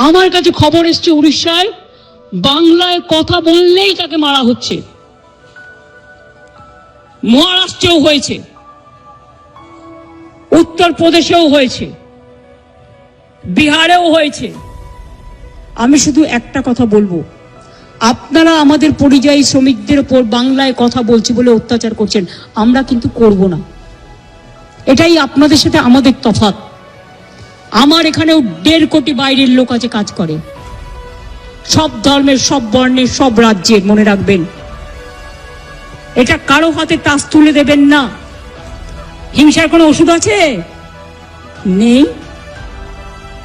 আমার কাছে খবর এসছে উড়িষ্যায়, বাংলায় কথা বললেই তাকে মারা হচ্ছে। মহারাষ্ট্রেও হয়েছে। উত্তরপ্রদেশেও হয়েছে। বিহারেও হয়েছে। আমি শুধু একটা কথা বলব। আপনারা আমাদের পরিযায়ী শ্রমিকদের ওপর বাংলায় কথা বলছি বলে অত্যাচার করছেন। আমরা কিন্তু করব না। এটাই আপনাদের সাথে আমাদের তফাৎ। আমার এখানেও দেড় কোটি বাইরের লোক আছে কাজ করে। সব ধর্মের, সব বর্ণের, সব রাজ্যের, মনে রাখবেন। এটা কারও হাতে তাস তুলে দেবেন না। হিংসার কোনো ওষুধ আছে? নেই।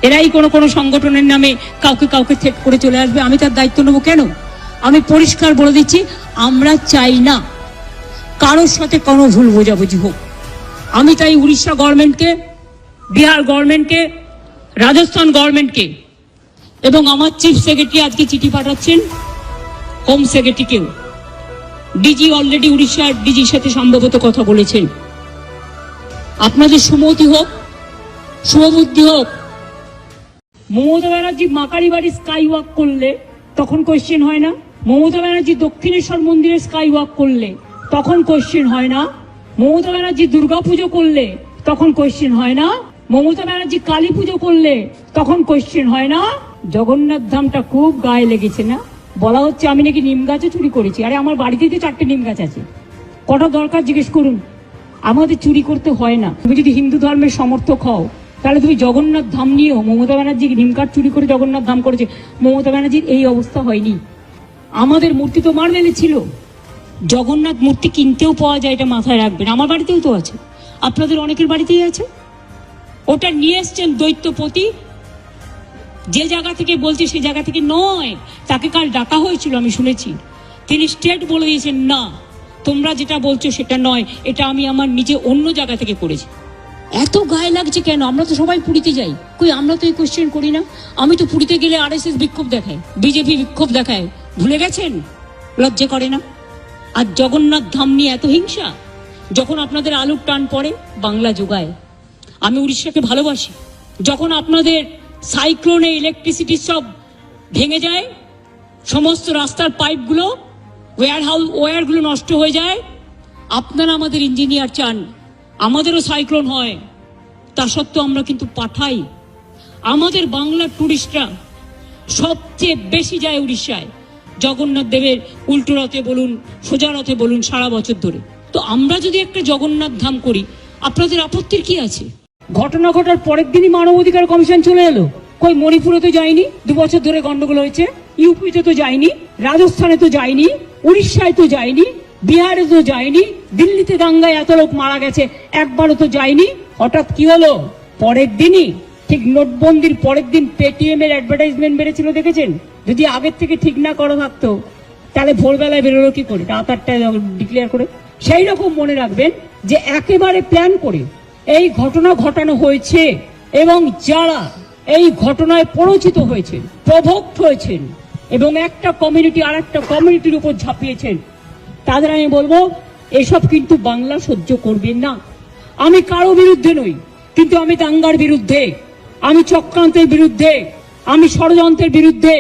এরাই কোনো কোনো সংগঠনের নামে কাউকে কাউকে থেট করে চলে আসবে। আমি তার দায়িত্ব নেব কেন? আমি পরিষ্কার বলে দিচ্ছি, আমরা চাই না কারোর সাথে কোনো ভুল বোঝাবুঝি হোক। আমি তাই উড়িষ্যা গভর্নমেন্টকে বিহার গভর্নমেন্টকে, রাজস্থান গভর্নমেন্টকে, এবং আমার চিফ সেক্রেটারি আজকে চিঠি পাঠাচ্ছেন, হোম সেক্রেটারিকেও। ডিজি অলরেডি উড়িষ্যার ডিজির সাথে সম্ভবত কথা বলেছেন। আপনাদের সুমতি হোক শুভবুদ্ধি হোক। মমতা ব্যানার্জি মাকারি বাড়ি স্কাই ওয়াক করলে, তখন কোয়েশ্চেন হয় না। মমতা ব্যানার্জি দক্ষিণেশ্বর মন্দিরে স্কাই ওয়াক করলে, তখন কোয়েশ্চেন হয় না। মমতা ব্যানার্জি দুর্গা পুজো করলে, তখন কোয়েশ্চেন হয় না। মমতা ব্যানার্জি কালী পুজো করলে তখন কোয়েশ্চেন হয় না? জগন্নাথ ধামটা খুব গায়ে লেগেছে না? বলা হচ্ছে আমি নাকি নিম গাছও চুরি করেছি। আরে আমার বাড়িতেই তো চারটে নিম গাছ আছে। কটা দরকার জিজ্ঞেস করুন। আমাদের চুরি করতে হয় না। তুমি যদি হিন্দু ধর্মের সমর্থক হও, তাহলে তুমি জগন্নাথ ধাম নিয়েও মমতা ব্যানার্জি নিমকাঠ চুরি করে জগন্নাথ ধাম করেছে। মমতা ব্যানার্জির এই অবস্থা হয়নি। আমাদের মূর্তি তো মার্বেলে ছিল। জগন্নাথ মূর্তি কিনতেও পাওয়া যায় এটা মাথায় রাখবেন। আমার বাড়িতেও তো আছে। আপনাদের অনেকের বাড়িতেই আছে? ওটা নিয়ে এসছেন দৈত্যপতি। যে জায়গা থেকে বলছে সে জায়গা থেকে নয়, তাকে কাল ডাকা হয়েছিল আমি শুনেছি। তিনি স্টেট বলে দিয়েছেন, না, তোমরা যেটা বলছো সেটা নয়, এটা আমি আমার নিজে অন্য জায়গা থেকে করেছি। এত গায়ে লাগছে কেন? আমরা তো সবাই পুরীতে যাই। কই, আমরা তো এই কোশ্চেন করি না? আমি তো পুরীতে গেলে আর বিক্ষোভ দেখায় বিজেপি বিক্ষোভ দেখায় ভুলে গেছেন? লজ্জা করে না? আর জগন্নাথ ধাম নিয়ে এত হিংসা? যখন আপনাদের আলুর টান পড়ে, বাংলা যোগায়। আমি উড়িষ্যাকে ভালোবাসি। যখন আপনাদের সাইক্লোনে ইলেকট্রিসিটি সব ভেঙে যায়, সমস্ত রাস্তার পাইপগুলো ওয়ার হাউস ওয়্যারগুলো নষ্ট হয়ে যায়, আপনারা আমাদের ইঞ্জিনিয়ার চান, আমাদেরও সাইক্লোন হয়। তা সত্ত্বেও আমরা কিন্তু পাঠাই। আমাদের বাংলার টুরিস্টরা সবচেয়ে বেশি যায় উড়িষ্যায়। জগন্নাথ দেবের উল্টো রথে বলুন, সোজা রথে বলুন, সারা বছর ধরে। তো আমরা যদি একটা জগন্নাথ ধাম করি, আপনাদের আপত্তির কি আছে? ঘটনা ঘটার পরের দিনই মানব অধিকার কমিশন চলে এলো। কই, মণিপুরে তো যায়নি, দু বছর ধরে গন্ডগোল হয়েছে, ইউপিতে তো যায়নি, রাজস্থানে তো যায়নি, উড়িষ্যায় তো যায়নি, বিহারে তো যায়নি, দিল্লিতে দাঙ্গায় এত লোক মারা গেছে, একবারও তো যায়নি। হঠাৎ কি হলো? পরের দিনই, ঠিক নোটবন্দির পরের দিন পেটিএম এর অ্যাডভার্টাইজমেন্ট বেড়েছিল, দেখেছেন? যদি আগের থেকে ঠিক না করা থাকতো, তাহলে ভোরবেলায় বেরোলো কি করে? রাত আটটায় ডিক্লেয়ার করে। সেই রকম মনে রাখবেন যে একেবারে প্ল্যান করে এই ঘটনা ঘটানো হয়েছে এবং যারা এই ঘটনায় পরিচিত হয়েছেন, প্রভোক্ত হয়েছেন এবং একটা কমিউনিটি আর একটা কমিউনিটির উপর ঝাঁপিয়েছেন, তাদের আমি বলব, এসব কিন্তু বাংলা সহ্য করবেন না। আমি কারও বিরুদ্ধে নই, কিন্তু আমি দাঙ্গার বিরুদ্ধে, আমি চক্রান্তের বিরুদ্ধে, আমি ষড়যন্ত্রের বিরুদ্ধে